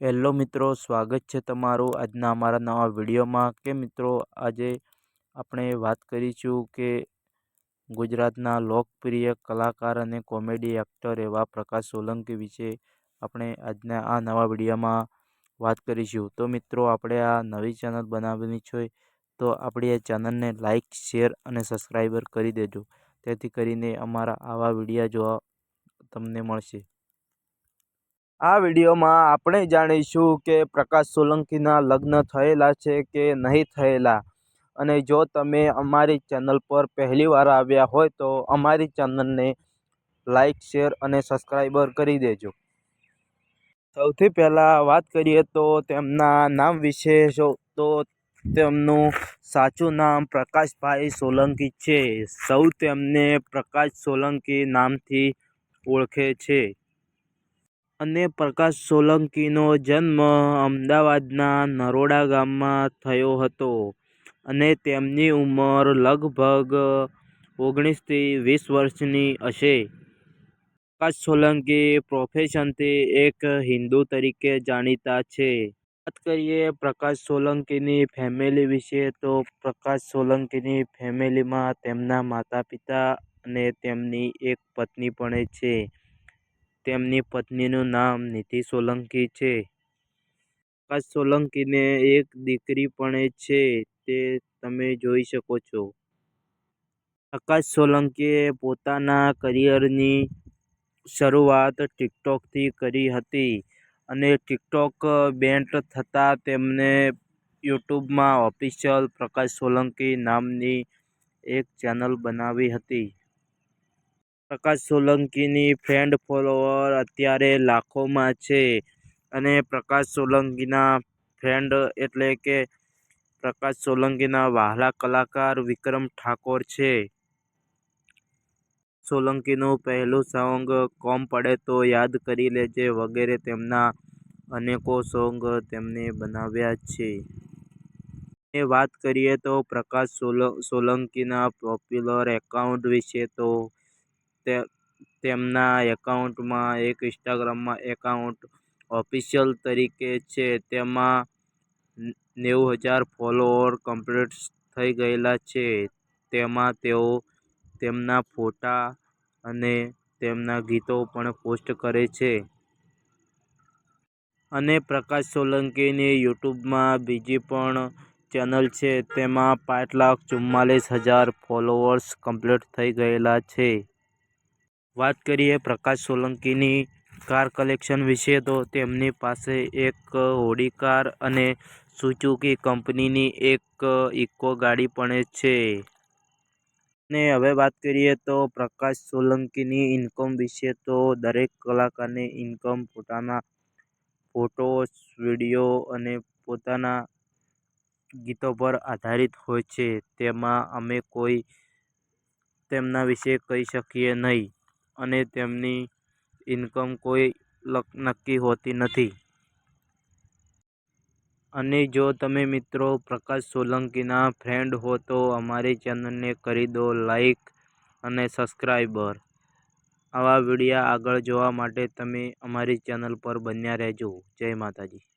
Hello મિત્રો, સ્વાગત છે તમારું આજના અમારા નવા વિડીયોમાં. કે મિત્રો, આજે આપણે વાત કરીશું કે ગુજરાતના લોકપ્રિય કલાકાર અને કોમેડી એક્ટર એવા પ્રકાશ સોલંકી વિશે આપણે આજના આ નવા વિડીયોમાં વાત કરીશું. તો મિત્રો, આપણે આ નવી ચેનલ બનાવવાની છે તો આપણી આ ચેનલને લાઇક શેર અને સબસ્ક્રાઈબર કરી દેજો. તેથી કરીને અમારા આવા વિડીયા જોવા તમને મળશે. આ વિડીયોમાં આપણે જાણીશું કે પ્રકાશ સોલંકીના લગ્ન થયેલા છે કે નહીં થયેલા. અને જો તમે અમારી ચેનલ પર પહેલીવાર આવ્યા હોય તો અમારી ચેનલને લાઇક શેર અને સબસ્ક્રાઈબર કરી દેજો. સૌથી પહેલાં વાત કરીએ તો તેમના નામ વિશે. તો તેમનું સાચું નામ પ્રકાશભાઈ સોલંકી છે. સૌ તેમને પ્રકાશ સોલંકી નામથી ઓળખે છે. અને પ્રકાશ સોલંકીનો જન્મ અમદાવાદના નરોડા ગામમાં થયો હતો અને તેમની ઉંમર લગભગ ઓગણીસથી વીસ વર્ષની હશે. પ્રકાશ સોલંકી પ્રોફેશનથી એક હિન્દુ તરીકે જાણીતા છે. વાત કરીએ પ્રકાશ સોલંકીની ફેમિલી વિશે તો પ્રકાશ સોલંકીની ફેમિલીમાં તેમના માતા પિતા અને તેમની એક પત્ની પણ છે. તેમની પત્નીનું નામ નિધિ સોલંકી છે. આકાશ સોલંકીને એક દીકરી પણ છે, તે તમે જોઈ શકો છો. આકાશ સોલંકીએ પોતાના કરિયરની શરૂઆત ટિકટોકથી કરી હતી અને ટિકટોક બેન્ટ થતાં તેમણે યુટ્યુબમાં ઓફિશિયલ પ્રકાશ સોલંકી નામની એક ચેનલ બનાવી હતી. પ્રકાશ સોલંકીની ફ્રેન્ડ ફોલોવર અત્યારે લાખોમાં છે. અને પ્રકાશ સોલંકીના ફ્રેન્ડ એટલે કે પ્રકાશ સોલંકીના વહાલા કલાકાર વિક્રમ ઠાકોર છે. સોલંકીનું પહેલું સોંગ કોમ પડે તો યાદ કરી લેજે વગેરે તેમના અનેકો સોંગ તેમણે બનાવ્યા છે. અને વાત કરીએ તો પ્રકાશ સોલંકીના પોપ્યુલર એકાઉન્ટ વિશે તો તેમના એકાઉન્ટમાં એક ઇન્સ્ટાગ્રામમાં એકાઉન્ટ ઓફિશિયલ તરીકે છે. તેમાં નેવું હજાર ફોલોઅર કમ્પ્લીટ થઈ ગયેલા છે. તેમાં તેઓ તેમના ફોટા અને તેમના ગીતો પણ પોસ્ટ કરે છે. અને પ્રકાશ સોલંકીની યુટ્યુબમાં બીજી પણ ચેનલ છે. તેમાં પાંચ લાખ ચુમ્માલીસ હજાર ફોલોઅર્સ કમ્પ્લીટ થઈ ગયેલા છે. વાત કરીએ પ્રકાશ સોલંકીની કાર કલેક્શન વિશે, તો તેમની પાસે એક હોડી કાર અને સુઝુકી કંપનીની એક ઇકો ગાડી પણ છે. ને હવે વાત કરીએ તો પ્રકાશ સોલંકીની ઇન્કમ વિશે, તો દરેક કલાકારની ઇન્કમ પોતાના ફોટોસ વીડિયો અને પોતાના ગીતો પર આધારિત હોય છે. તેમાં અમે કોઈ તેમના વિશે કહી શકીએ નહીં. અને તેમની ઇન્કમ કોઈ નક્કી હોતી નથી. અને જો તમે મિત્રો પ્રકાશ સોલંકીના ફ્રેન્ડ હો તો અમારી ચેનલને કરી દો લાઈક અને સબસ્ક્રાઈબર આવા વિડીયા આગળ જોવા માટે તમે અમારી ચેનલ પર બન્યા રહેજો. જય માતાજી.